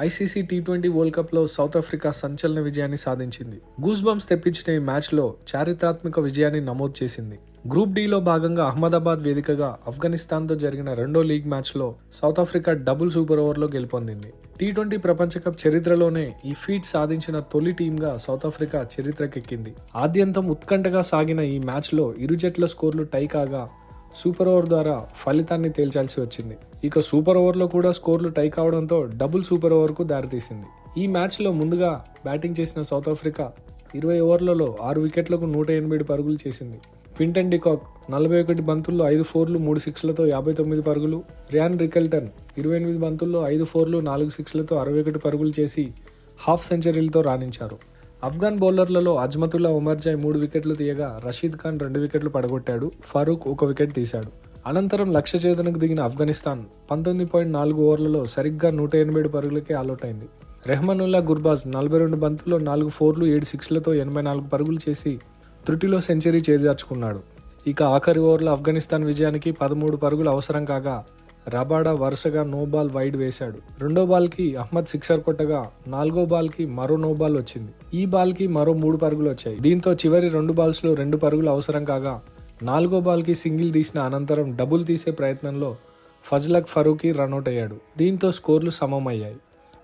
ICC T twenty world కప్లో South Africa సంచలన విజయాన్ని సాధించింది. గూస్ బంప్స్ తెప్పించిన ఈ మ్యాచ్లో చారిత్రాత్మక విజయాన్ని నమోదు చేసింది. గ్రూప్ డిలో భాగంగా అహ్మదాబాద్ వేదికగా ఆఫ్ఘనిస్తాన్తో జరిగిన రెండో లీగ్ మ్యాచ్లో సౌత్ ఆఫ్రికా డబుల్ సూపర్ ఓవర్లో గెలుపొందింది. టీ ట్వంటీ ప్రపంచ కప్ చరిత్రలోనే ఈ ఫీట్ సాధించిన తొలి టీంగా సౌత్ ఆఫ్రికా చరిత్రకెక్కింది. ఆద్యంతం ఉత్కంఠగా సాగిన ఈ మ్యాచ్లో ఇరు జట్ల స్కోర్లు టై కాగా సూపర్ ఓవర్ ద్వారా ఫలితాన్ని తేల్చాల్సి వచ్చింది. ఇక సూపర్ ఓవర్లో కూడా స్కోర్లు టై కావడంతో డబుల్ సూపర్ ఓవర్కు దారితీసింది. ఈ మ్యాచ్లో ముందుగా బ్యాటింగ్ చేసిన సౌత్ ఆఫ్రికా ఇరవై ఓవర్లలో ఆరు వికెట్లకు నూట ఎనిమిది పరుగులు చేసింది. క్వింటన్ డికాక్ నలభై ఒకటి బంతుల్లో ఐదు ఫోర్లు మూడు సిక్స్లతో యాభై తొమ్మిది పరుగులు. రియాన్ రికెల్టన్ ఇరవై ఎనిమిది బంతుల్లో ఐదు ఫోర్లు నాలుగు సిక్స్లతో అరవై ఒకటి పరుగులు చేసి హాఫ్ సెంచరీలతో రాణించారు. ఆఫ్ఘన్ బౌలర్లలో అజ్మతుల్లా ఉమర్జాయ్ మూడు వికెట్లు తీయగా రషీద్ ఖాన్ రెండు వికెట్లు పడగొట్టాడు. ఫరూక్ ఒక వికెట్ తీశాడు. అనంతరం లక్ష్య ఛేదనకు దిగిన ఆఫ్ఘనిస్తాన్ పంతొమ్మిది పాయింట్ నాలుగు ఓవర్లలో సరిగ్గా నూట ఎనభై ఏడు పరుగులకే ఆల్అౌట్ అయింది. రెహమానుల్లా గుర్బాజ్ నలభై రెండు బంతుల్లో నాలుగు ఫోర్లు ఏడు సిక్స్లతో ఎనభై నాలుగు పరుగులు చేసి త్రుటిలో సెంచరీ చేజార్చుకున్నాడు. ఇక ఆఖరి ఓవర్లో ఆఫ్ఘనిస్తాన్ విజయానికి పదమూడు పరుగులు అవసరం కాగా రబాడా వరుసగా నో బాల్ వైడ్ వేశాడు. రెండో బాల్కి అహ్మద్ సిక్సర్ కొట్టగా నాలుగో బాల్కి మరో నో బాల్ వచ్చింది. ఈ బాల్కి మరో మూడు పరుగులు వచ్చాయి. దీంతో చివరి రెండు బాల్స్లో రెండు పరుగులు అవసరం కాగా నాలుగో బాల్కి సింగిల్ తీసిన అనంతరం డబుల్ తీసే ప్రయత్నంలో ఫజ్లక్ ఫరూకీ రన్అట్ అయ్యాడు. దీంతో స్కోర్లు సమమయ్యాయి.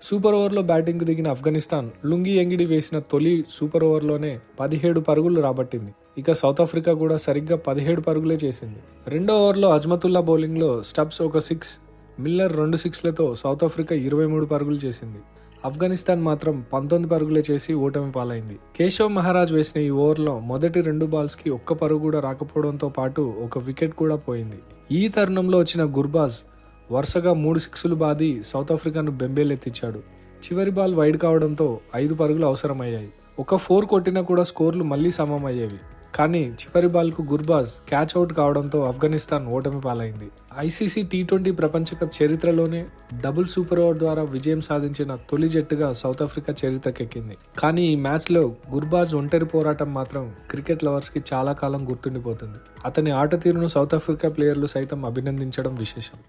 సూపర్ ఓవర్లో బ్యాటింగ్కు దిగిన ఆఫ్ఘనిస్తాన్ లుంగి ఎంగిడి వేసిన తొలి సూపర్ ఓవర్లోనే పదిహేడు పరుగులు రాబట్టింది. ఇక సౌత్ ఆఫ్రికా కూడా సరిగ్గా పదిహేడు పరుగులే చేసింది. రెండో ఓవర్లో అజ్మతుల్లా బౌలింగ్లో స్టబ్స్ ఒక సిక్స్ మిల్లర్ రెండు సిక్స్లతో సౌత్ ఆఫ్రికా ఇరవై మూడు పరుగులు చేసింది. ఆఫ్ఘనిస్తాన్ మాత్రం పంతొమ్మిది పరుగులే చేసి ఓటమి పాలైంది. కేశవ్ మహారాజ్ వేసిన ఈ ఓవర్లో మొదటి రెండు బాల్స్కి ఒక్క పరుగు కూడా రాకపోవడంతో పాటు ఒక వికెట్ కూడా పోయింది. ఈ తరుణంలో వచ్చిన గుర్బాజ్ వరుసగా మూడు సిక్సులు బాది సౌత్ ఆఫ్రికాను బెంబేలెత్తించాడు చివరి బాల్ వైడ్ కావడంతో ఐదు పరుగులు అవసరమయ్యాయి. ఒక ఫోర్ కొట్టినా కూడా స్కోర్లు మళ్ళీ సమమయ్యేవి. కానీ చివరి బాల్కు గుర్బాజ్ క్యాచ్ అవుట్ కావడంతో ఆఫ్ఘనిస్తాన్ ఓటమి పాలైంది. ఐసీసీ టీ ట్వంటీ ప్రపంచ కప్ చరిత్రలోనే డబుల్ సూపర్ ఓవర్ ద్వారా విజయం సాధించిన తొలి జట్టుగా సౌత్ ఆఫ్రికా చరిత్రకెక్కింది. కానీ ఈ మ్యాచ్లో గుర్బాజ్ ఒంటరి పోరాటం మాత్రం క్రికెట్ లవర్స్కి చాలా కాలం గుర్తుండిపోతుంది. అతని ఆట తీరును సౌత్ ఆఫ్రికా ప్లేయర్లు సైతం అభినందించడం విశేషం.